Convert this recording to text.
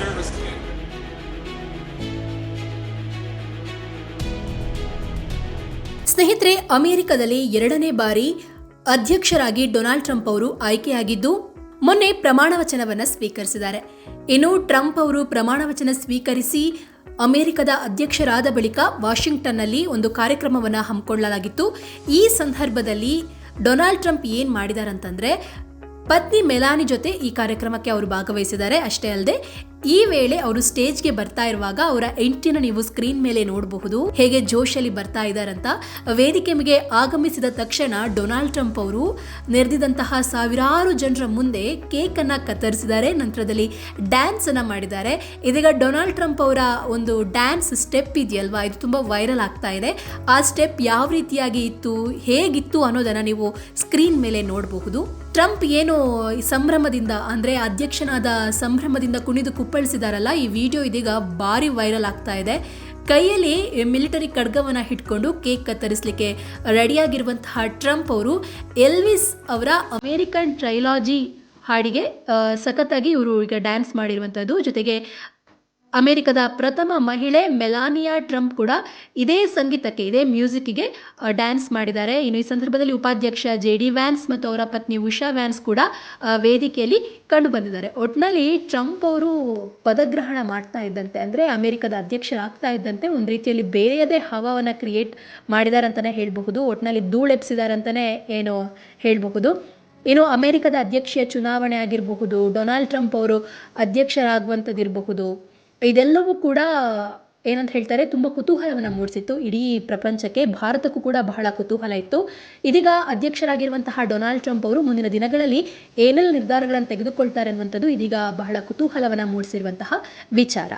service. ಸ್ನೇಹಿತರೆ, ಅಮೆರಿಕದಲ್ಲಿ ಎರಡನೇ ಬಾರಿ ಅಧ್ಯಕ್ಷರಾಗಿ ಡೊನಾಲ್ಡ್ ಟ್ರಂಪ್ ಅವರು ಆಯ್ಕೆಯಾಗಿದ್ದು, ಮೊನ್ನೆ ಪ್ರಮಾಣ ವಚನವನ್ನು ಸ್ವೀಕರಿಸಿದ್ದಾರೆ. ಇನ್ನು ಟ್ರಂಪ್ ಅವರು ಪ್ರಮಾಣ ವಚನ ಸ್ವೀಕರಿಸಿ ಅಮೆರಿಕದ ಅಧ್ಯಕ್ಷರಾದ ಬಳಿಕ ವಾಷಿಂಗ್ಟನ್ನಲ್ಲಿ ಒಂದು ಕಾರ್ಯಕ್ರಮವನ್ನು ಹಮ್ಮಿಕೊಳ್ಳಲಾಗಿತ್ತು. ಈ ಸಂದರ್ಭದಲ್ಲಿ ಡೊನಾಲ್ಡ್ ಟ್ರಂಪ್ ಏನು ಮಾಡಿದಾರಂತಂದ್ರೆ, ಪತ್ನಿ ಮೆಲಾನಿ ಜೊತೆ ಈ ಕಾರ್ಯಕ್ರಮಕ್ಕೆ ಅವರು ಭಾಗವಹಿಸಿದ್ದಾರೆ. ಅಷ್ಟೇ ಅಲ್ಲದೆ ಈ ವೇಳೆ ಅವರು ಸ್ಟೇಜ್ಗೆ ಬರ್ತಾ ಇರುವಾಗ ಅವರ ಎಂಟಿನ ನೀವು ಸ್ಕ್ರೀನ್ ಮೇಲೆ ನೋಡಬಹುದು. ಹೇಗೆ ಜೋಶಲ್ಲಿ ಬರ್ತಾ ಇದ್ದಾರಂತ ವೇದಿಕೆ ಮೇಲೆ ಆಗಮಿಸಿದ ತಕ್ಷಣ ಡೊನಾಲ್ಡ್ ಟ್ರಂಪ್ ಅವರು ನೆರೆದಿದಂತಹ ಸಾವಿರಾರು ಜನರ ಮುಂದೆ ಕೇಕ್ ಅನ್ನ ಕತ್ತರಿಸಿದ್ದಾರೆ. ನಂತರದಲ್ಲಿ ಡ್ಯಾನ್ಸ್ ಅನ್ನ ಮಾಡಿದ್ದಾರೆ. ಇದೀಗ ಡೊನಾಲ್ಡ್ ಟ್ರಂಪ್ ಅವರ ಒಂದು ಡ್ಯಾನ್ಸ್ ಸ್ಟೆಪ್ ಇದೆಯಲ್ವಾ? ಇದು ತುಂಬಾ ವೈರಲ್ ಆಗ್ತಾ ಇದೆ. ಆ ಸ್ಟೆಪ್ ಯಾವ ರೀತಿಯಾಗಿ ಇತ್ತು? ಹೇಗಿತ್ತು ಅನ್ನೋದನ್ನ ನೀವು ಸ್ಕ್ರೀನ್ ಮೇಲೆ ನೋಡಬಹುದು. ಟ್ರಂಪ್ ಏನು ಸಂಭ್ರಮದಿಂದ ಅಂದ್ರೆ ಅಧ್ಯಕ್ಷನಾದ ಸಂಭ್ರಮದಿಂದ ಕುಣಿದು ಕುಪ್ಪಳಿಸಿದಾರಲ್ಲ ಈ ವಿಡಿಯೋ ಇದೀಗ ಭಾರಿ ವೈರಲ್ ಆಗ್ತಾ ಇದೆ. ಕೈಯಲ್ಲಿ ಮಿಲಿಟರಿ ಖಡ್ಗವನ್ನ ಹಿಡ್ಕೊಂಡು ಕೇಕ್ ಕತ್ತರಿಸಲಿಕ್ಕೆ ರೆಡಿಯಾಗಿರುವಂತಹ ಟ್ರಂಪ್ ಅವರು, ಎಲ್ವಿಸ್ ಅವರ ಅಮೇರಿಕನ್ ಟ್ರೈಲಾಜಿ ಹಾಡಿಗೆ ಸಖತ್ತಾಗಿ ಇವರು ಈಗ ಡ್ಯಾನ್ಸ್ ಮಾಡಿರುವಂಥದ್ದು ಜೊತೆಗೆ ಅಮೆರಿಕದ ಪ್ರಥಮ ಮಹಿಳೆ ಮೆಲಾನಿಯಾ ಟ್ರಂಪ್ ಕೂಡ ಇದೇ ಸಂಗೀತಕ್ಕೆ, ಇದೇ ಮ್ಯೂಸಿಕ್ಗೆ ಡ್ಯಾನ್ಸ್ ಮಾಡಿದ್ದಾರೆ. ಇನ್ನು ಈ ಸಂದರ್ಭದಲ್ಲಿ ಉಪಾಧ್ಯಕ್ಷ ಜೆ ಡಿ ವ್ಯಾನ್ಸ್ ಮತ್ತು ಅವರ ಪತ್ನಿ ಉಷಾ ವ್ಯಾನ್ಸ್ ಕೂಡ ವೇದಿಕೆಯಲ್ಲಿ ಕಂಡು ಬಂದಿದ್ದಾರೆ. ಒಟ್ಟಿನಲ್ಲಿ ಟ್ರಂಪ್ ಅವರು ಪದಗ್ರಹಣ ಮಾಡ್ತಾ ಇದ್ದಂತೆ, ಅಂದರೆ ಅಮೆರಿಕದ ಅಧ್ಯಕ್ಷರಾಗ್ತಾ ಇದ್ದಂತೆ, ಒಂದು ರೀತಿಯಲ್ಲಿ ಬೇರೆಯದೇ ಹವಾವನ್ನು ಕ್ರಿಯೇಟ್ ಮಾಡಿದ್ದಾರೆ ಅಂತಲೇ ಹೇಳಬಹುದು. ಒಟ್ಟಿನಲ್ಲಿ ಧೂಳೆಪ್ಸಿದ್ದಾರೆ ಅಂತಲೇ ಏನು ಹೇಳಬಹುದು. ಇನ್ನು ಅಮೆರಿಕದ ಅಧ್ಯಕ್ಷೀಯ ಚುನಾವಣೆ ಆಗಿರಬಹುದು, ಡೊನಾಲ್ಡ್ ಟ್ರಂಪ್ ಅವರು ಅಧ್ಯಕ್ಷರಾಗುವಂಥದ್ದಿರಬಹುದು ಇದೆಲ್ಲವೂ ಕೂಡ ಏನಂತ ಹೇಳ್ತಾರೆ, ತುಂಬ ಕುತೂಹಲವನ್ನು ಮೂಡಿಸಿತ್ತು. ಇಡೀ ಪ್ರಪಂಚಕ್ಕೆ, ಭಾರತಕ್ಕೂ ಕೂಡ ಬಹಳ ಕುತೂಹಲ ಇತ್ತು. ಇದೀಗ ಅಧ್ಯಕ್ಷರಾಗಿರುವಂತಹ ಡೊನಾಲ್ಡ್ ಟ್ರಂಪ್ ಅವರು ಮುಂದಿನ ದಿನಗಳಲ್ಲಿ ಏನೆಲ್ಲ ನಿರ್ಧಾರಗಳನ್ನು ತೆಗೆದುಕೊಳ್ತಾರೆ ಅನ್ನುವಂಥದ್ದು ಇದೀಗ ಬಹಳ ಕುತೂಹಲವನ್ನು ಮೂಡಿಸಿರುವಂತಹ ವಿಚಾರ.